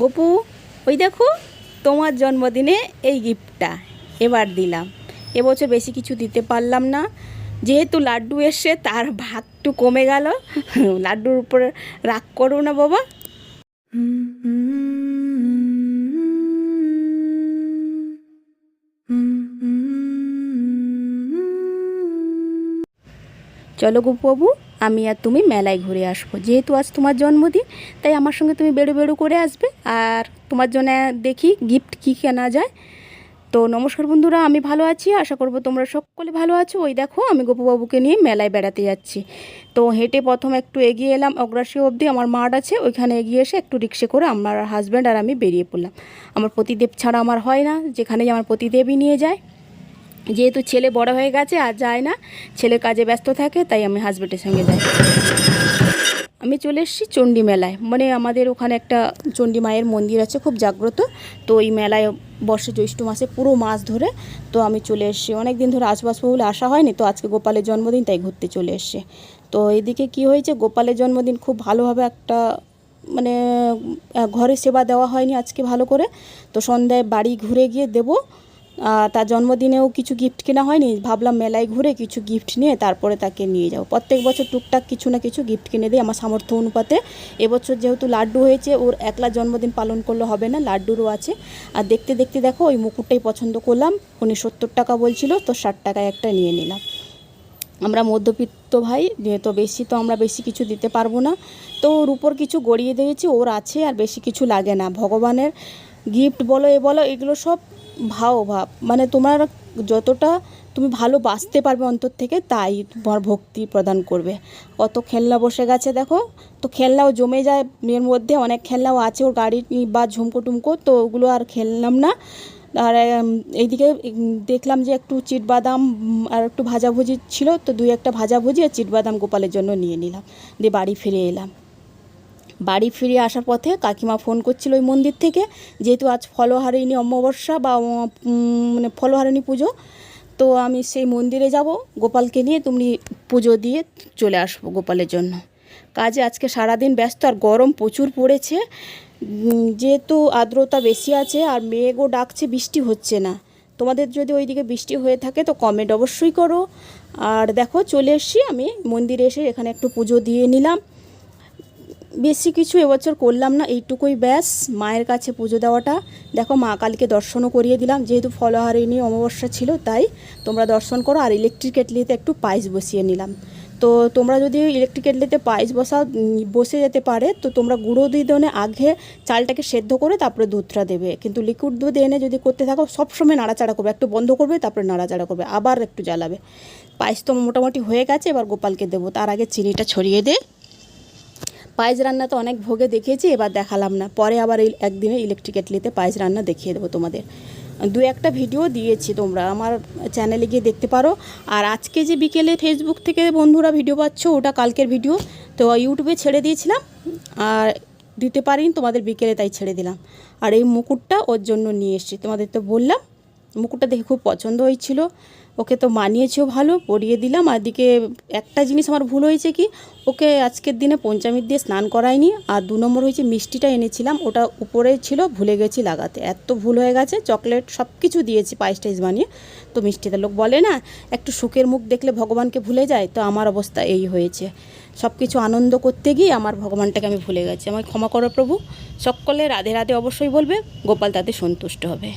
গপু, ওই দেখো, তোমার জন্মদিনে এই গিফটটা এবার দিলাম। এবছর বেশি কিছু দিতে পারলাম না। যেহেতু লাড্ডু এসছে, তার ভাগটু কমে গেল। লাড্ডুর উপরে রাগ করো না বাবা। চলো গোপু বাবু আমি আর তুমি মেলায় ঘুরে আসব। যেহেতু আজ তোমার জন্মদিন, তাই আমার সঙ্গে তুমি বেড়ু বেড়ু করে আসবে। আর তোমার জন্য দেখি গিফট কী কেনা যায়। তো নমস্কার বন্ধুরা, আমি ভালো আছি, আশা করব তোমরা সকলে ভালো আছো। ওই দেখো, আমি গোপুবাবুকে নিয়ে মেলায় বেড়াতে যাচ্ছি। তো হেঁটে প্রথম একটু এগিয়ে এলাম, অগ্রাসী অবধি আমার মাঠ আছে, ওইখানে এগিয়ে এসে একটু রিক্সে করে আমার হাজব্যান্ড আর আমি বেরিয়ে পড়লাম। আমার প্রতিদেব ছাড়া আমার হয় না যেখানে আমার প্রতিদেবই নিয়ে যায়। যেহেতু ছেলে বড় হয়ে গেছে আর যায় না, ছেলে কাজে ব্যস্ত থাকে, তাই আমি হাজব্যান্ডের সঙ্গে যাই। আমি চলে এসেছি চণ্ডী মেলায়। মানে আমাদের ওখানে একটা চণ্ডী মায়ের মন্দির আছে, খুব জাগ্রত। তো ওই মেলায় বর্ষে জ্যৈষ্ঠ মাসে পুরো মাস ধরে তো আমি চলে এসেছি। অনেক দিন ধরে বলে আসা হয়নি, তো আজকে গোপালের জন্মদিন, তাই ঘুরতে চলে এসছে। তো এদিকে কি হয়েছে, গোপালের জন্মদিন খুব ভালোভাবে একটা মানে ঘরে সেবা দেওয়া হয়নি আজকে ভালো করে। তো সন্ধ্যায় বাড়ি ঘুরে গিয়ে দেবো। তার জন্মদিনেও কিছু গিফট কেনা হয়নি। ভাবলাম মেলায় ঘুরে কিছু গিফট নিয়ে তারপরে তাকে নিয়ে যাব। প্রত্যেক বছর টুকটাক কিছু না কিছু গিফট কিনে দিই আমার সামর্থ্য অনুপাতে। এবছর যেহেতু লাড্ডু হয়েছে, ওর একলা জন্মদিন পালন করলে হবে না, লাড্ডুরও আছে। আর দেখতে দেখতে দেখো, ওই মুকুটটাই পছন্দ করলাম। উনি সত্তর টাকা বলছিল, তো ষাট টাকায় একটা নিয়ে নিলাম। আমরা মধ্যবিত্ত ভাই যেহেতু বেশি তো আমরা বেশি কিছু দিতে পারব না। তো ওর উপর কিছু গড়িয়ে দিয়েছি, ওর আছে আর বেশি কিছু লাগে না। ভগবানের গিফট বলো, এ বলো, এগুলো সব ভাও ভাব মানে তোমার যতটা তুমি ভালো বাঁচতে পারবে অন্তর থেকে, তাই তোমার ভক্তি প্রদান করবে। কত খেলনা বসে গেছে দেখো, তো খেলনাও জমে যায় এর মধ্যে, অনেক খেলনাও আছে, ওর গাড়ি বা ঝুমকো টুমকো, তো ওগুলো আর খেললাম না। আর এইদিকে দেখলাম যে একটু চিটবাদাম আর একটু ভাজাভুজি ছিল, তো দুই একটা ভাজাভুজি আর চিটবাদাম গোপালের জন্য নিয়ে নিলাম। দিয়ে বাড়ি ফিরে এলাম। বাড়ি ফিরে আসার পথে কাকিমা ফোন করছিল ওই মন্দির থেকে, যেহেতু আজ ফলহারিণী অমাবস্যা বা মানে ফলহারিণী পুজো, তো আমি সেই মন্দিরে যাব, গোপালকে নিয়ে তুমি পুজো দিয়ে চলে আসব গোপালের জন্য। কাজে আজকে সারাদিন ব্যস্ত আর গরম প্রচুর পড়েছে যেহেতু আর্দ্রতা বেশি আছে আর মেঘও ডাকছে, বৃষ্টি হচ্ছে না। তোমাদের যদি ওইদিকে বৃষ্টি হয়ে থাকে তো কমেন্ট অবশ্যই করো। আর দেখো চলে এসছি আমি, মন্দিরে এসে এখানে একটু পুজো দিয়ে নিলাম। বেশি কিছু এবছর করলাম না এইটুকুই ব্যাস। মায়ের কাছে পুজো দেওয়াটা। দেখো মা কালকে দর্শনও করিয়ে দিলাম। যেহেতু ফলহারিণী অমাবস্যা ছিল তাই তোমরা দর্শন করো। আর ইলেকট্রিক কেটলিতে একটু পায়েস বসিয়ে নিলাম। তো তোমরা যদি ইলেকট্রিক কেটলিতে পায়েস উম, বসে যেতে পারে তো তোমরা গুঁড়ো দুধ এনে আগে চালটাকে সেদ্ধ করে তারপরে দুধটা দেবে। কিন্তু লিকুইড দুধ এনে যদি করতে থাকো সবসময় নাড়াচাড়া করবে। একটু বন্ধ করবে তারপরে নাড়াচাড়া করবে। আবার একটু জ্বালাবে। পায়েস তো মোটামুটি হয়ে গেছে এবার গোপালকে দেবো। তার আগে চিনিটা ছড়িয়ে দে। পায়েস রান্না তো অনেক ভোগে দেখিয়েছি, এবার দেখালাম না। পরে আবার এই একদিনে ইলেকট্রিক কেটলিতে পায়েস রান্না দেখিয়ে দেবো তোমাদের। দু একটা ভিডিও দিয়েছি তোমরা, আমার চ্যানেলে গিয়ে দেখতে পারো। আর আজকে যে বিকেলে ফেসবুক থেকে বন্ধুরা ভিডিও পাচ্ছ, ওটা কালকের ভিডিও তো ইউটিউবে ছেড়ে দিয়েছিলাম, আর দিতে পারিনি, তোমাদের বিকেলে তাই ছেড়ে দিলাম। আর এই মুকুটটা ওর জন্য নিয়ে এসেছি। তোমাদের তো বললাম মুকুটটা দেখে খুব পছন্দ হয়েছিল। ওকে তো মানিয়েছেও ভালো, পরিয়ে দিলাম। আর দিকে একটা জিনিস আমার ভুল হয়েছে কি, ওকে আজকের দিনে পঞ্চামৃত দিয়ে স্নান করায়নি আর দু নম্বর হয়েছে মিষ্টিটা এনেছিলাম, ওটা উপরে ছিল, ভুলে গেছি লাগাতে। এত ভুল হয়ে গেছে, চকলেট সব কিছু দিয়েছি পায়েস টাইস বানিয়ে। তো মিষ্টিতে লোক বলে না, একটু সুখের মুখ দেখলে ভগবানকে ভুলে যায়, তো আমার অবস্থা এই হয়েছে। সব কিছু আনন্দ করতে গিয়ে আমার ভগবানটাকে আমি ভুলে গেছি। আমায় ক্ষমা করো প্রভু। সকলে রাধে রাধে অবশ্যই বলবে, গোপাল তাতে সন্তুষ্ট হবে।